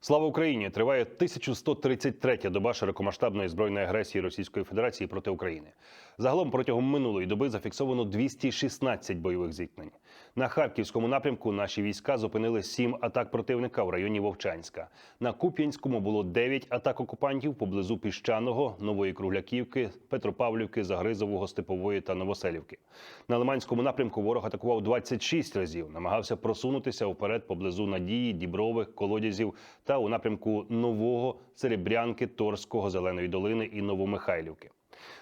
Слава Україні! Триває 1133-я доба широкомасштабної збройної агресії Російської Федерації проти України. Загалом протягом минулої доби зафіксовано 216 бойових зіткнень. На харківському напрямку наші війська зупинили 7 атак противника в районі Вовчанська. На Куп'янському було 9 атак окупантів поблизу Піщаного, Нової Кругляківки, Петропавлівки, Загризового, Степової та Новоселівки. На Лиманському напрямку ворог атакував 26 разів, намагався просунутися вперед поблизу Надії, Дібрових, Колодязів та у напрямку Нового, Серебрянки, Торського, Зеленої долини і Новомихайлівки.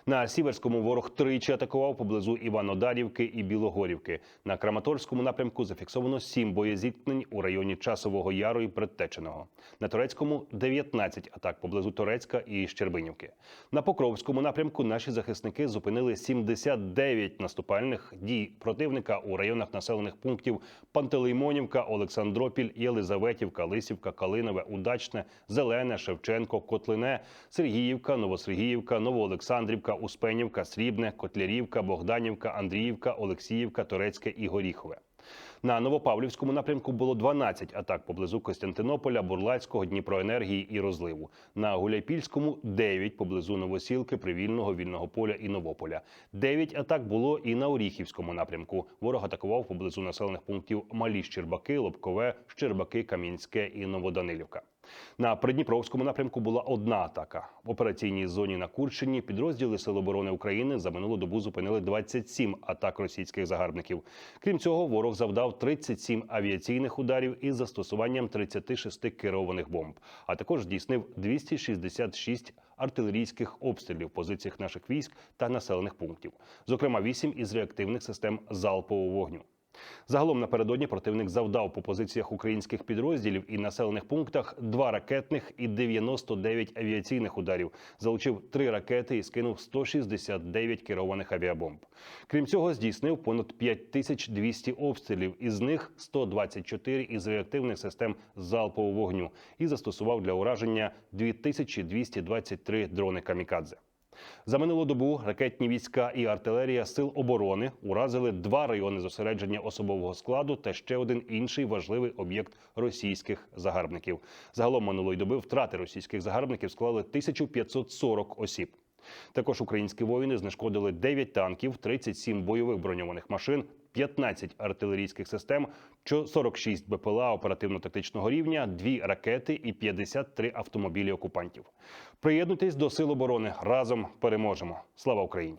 На Сіверському ворог тричі атакував поблизу Іванодарівки і Білогорівки. На Краматорському напрямку зафіксовано сім боєзіткнень у районі Часового Яру і Предтеченого. На Турецькому 19 атак поблизу Турецька і Щербинівки. На Покровському напрямку наші захисники зупинили 79 наступальних дій противника у районах населених пунктів Пантелеймонівка, Олександропіль, Єлизаветівка, Лисівка, Калинове, Удачне, Зелене, Шевченко, Котлине, Сергіївка, Новосергіївка, Новоолександрівка, Успенівка, Срібне, Котлярівка, Богданівка, Андріївка, Олексіївка, Турецьке і Горіхове. На Новопавлівському напрямку було 12 атак поблизу Костянтинополя, Бурлацького, Дніпроенергії і розливу. На Гуляйпільському 9 поблизу Новосілки, Привільного, Вільного поля і Новополя. 9 атак було і на Оріхівському напрямку. Ворог атакував поблизу населених пунктів Малі Щербаки, Лобкове, Щербаки, Кам'янське і Новоданилівка. На Придніпровському напрямку була одна атака. В операційній зоні на Курщині підрозділи Сил оборони України за минулу добу зупинили 27 атак російських загарбників. Крім цього, ворог завдав 37 авіаційних ударів із застосуванням 36 керованих бомб, а також здійснив 266 артилерійських обстрілів позиціях наших військ та населених пунктів, зокрема 8 із реактивних систем залпового вогню. Загалом напередодні противник завдав по позиціях українських підрозділів і населених пунктах два ракетних і 99 авіаційних ударів. Залучив три ракети і скинув 169 керованих авіабомб. Крім цього, здійснив понад 5200 обстрілів, із них 124 із реактивних систем залпового вогню і застосував для ураження 2223 дрони камікадзе. За минулу добу ракетні війська і артилерія сил оборони уразили два райони зосередження особового складу та ще один інший важливий об'єкт російських загарбників. Загалом минулої доби втрати російських загарбників склали 1540 осіб. Також українські воїни знешкодили 9 танків, 37 бойових броньованих машин, 15 артилерійських систем, 46 БПЛА оперативно-тактичного рівня, 2 ракети і 53 автомобілі окупантів. Приєднуйтесь до сил оборони разом переможемо. Слава Україні!